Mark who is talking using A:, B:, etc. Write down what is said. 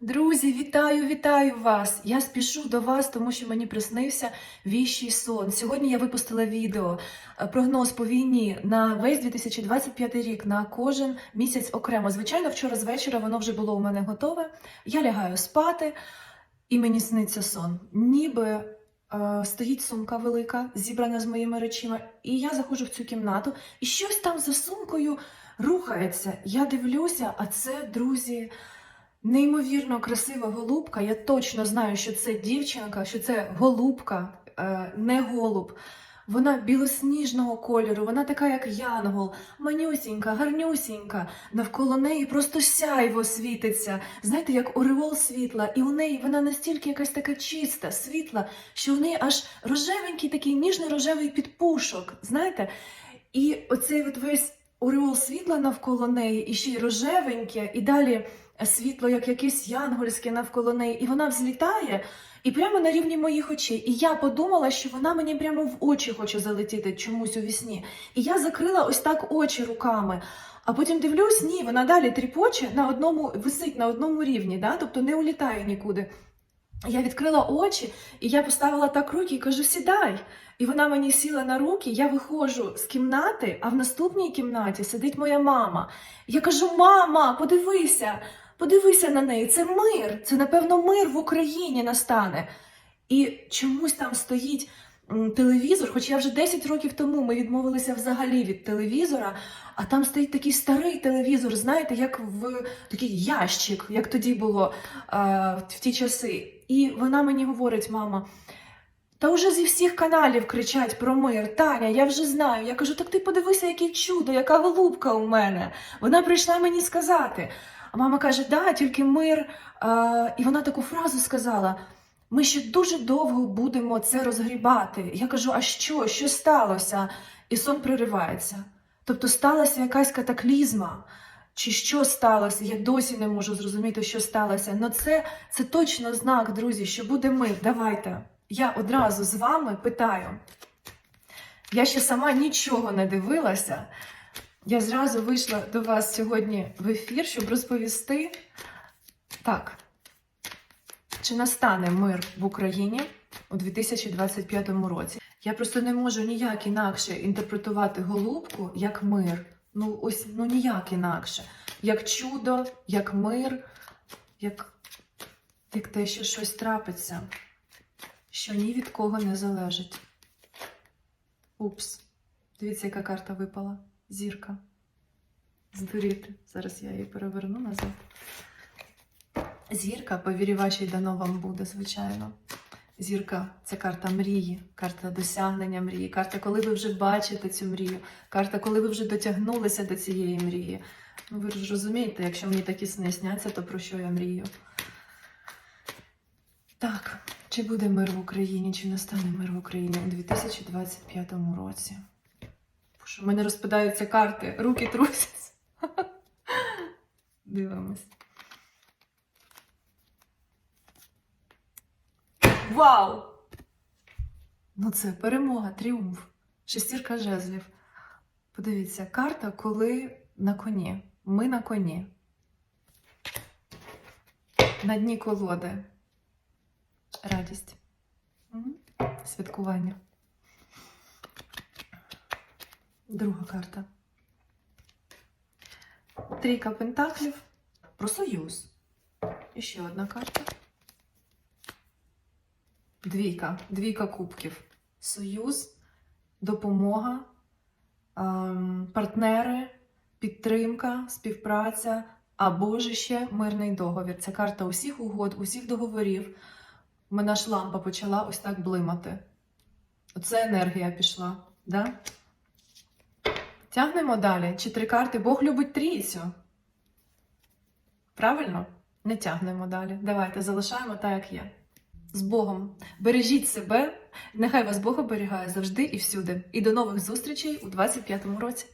A: Друзі, вітаю, вітаю вас! Я спішу до вас, тому що мені приснився віщий сон. Сьогодні я випустила відео е, прогноз по війні на весь 2025 рік на кожен місяць окремо. Звичайно, вчора з вечора воно вже було у мене готове. Я лягаю спати, і мені сниться сон. Ніби е, стоїть сумка велика, зібрана з моїми речима, і я заходжу в цю кімнату, і щось там за сумкою рухається. Я дивлюся, а це, друзі. Неймовірно красива голубка. Я точно знаю, що це дівчинка, що це голубка, е, не голуб. Вона білосніжного кольору, вона така, як янгол, манюсінька, гарнюсінька. Навколо неї просто сяйво світиться. Знаєте, як ореол світла, і у неї вона настільки якась така чиста, світла, що у неї аж рожевенький такий ніжний рожевий підпушок. Знаєте? І оцей от весь ореол світла навколо неї, і ще й рожевеньке, і далі світло, як якесь янгольське навколо неї, і вона взлітає. І прямо на рівні моїх очей. І я подумала, що вона мені прямо в очі хоче залетіти чомусь у вісні. І я закрила ось так очі руками. А потім дивлюсь, ні, вона далі тріпоче на одному, висить на одному рівні, да? тобто не улітає нікуди. Я відкрила очі, і я поставила так руки і кажу: сідай. І вона мені сіла на руки, я виходжу з кімнати, а в наступній кімнаті сидить моя мама. Я кажу: мама, подивися, подивися на неї, це мир, це, напевно, мир в Україні настане. І чомусь там стоїть телевізор, хоч я вже 10 років тому ми відмовилися взагалі від телевізора, а там стоїть такий старий телевізор, знаєте, як в такий ящик, як тоді було а, в ті часи. І вона мені говорить, мама. Та вже зі всіх каналів кричать про мир. Таня, я вже знаю. Я кажу, так ти подивися, яке чудо, яка голубка у мене. Вона прийшла мені сказати. А мама каже, да, тільки мир. А, і вона таку фразу сказала: ми ще дуже довго будемо це розгрібати. Я кажу, а що? Що сталося? І сон приривається. Тобто сталася якась катаклізма. Чи що сталося? Я досі не можу зрозуміти, що сталося. Но це, це точно знак, друзі, що буде мир. Давайте. Я одразу з вами питаю. Я ще сама нічого не дивилася. Я зразу вийшла до вас сьогодні в ефір, щоб розповісти так. Чи настане мир в Україні у 2025 році? Я просто не можу ніяк інакше інтерпретувати голубку як мир. Ну, ось ну ніяк інакше. Як чудо, як мир, як, як те, що щось трапиться, що ні від кого не залежить. Упс. Дивіться, яка карта випала. Зірка. Здуріти. Зараз я її переверну назад. Зірка, повірі вашій, дано вам буде, звичайно. Зірка це карта мрії, карта досягнення мрії, карта, коли ви вже бачите цю мрію, карта, коли ви вже дотягнулися до цієї мрії. Ну, ви ж розумієте, якщо мені такі сни сняться, то про що я мрію? Так, чи буде мир в Україні, чи настане мир в Україні у 2025 році? Що в мене розпадаються карти, руки трусяться. Дивимось. Вау! Ну це перемога, тріумф, шестірка жезлів. Подивіться, карта, коли на коні. Ми на коні. На дні колоди. Радість. Святкування. Друга карта. Трійка пентаклів. Про союз. І ще одна карта. Двійка. Двійка кубків. Союз, допомога, ем, партнери, підтримка, співпраця, або ж ще мирний договір. Це карта усіх угод, усіх договорів. Мене аж лампа почала ось так блимати. Оце енергія пішла. Да? Тягнемо далі. Чи три карти Бог любить трійцю. Правильно? Не тягнемо далі. Давайте залишаємо так, як є. З Богом. Бережіть себе. Нехай вас Бог оберігає завжди і всюди. І до нових зустрічей у 25-му році.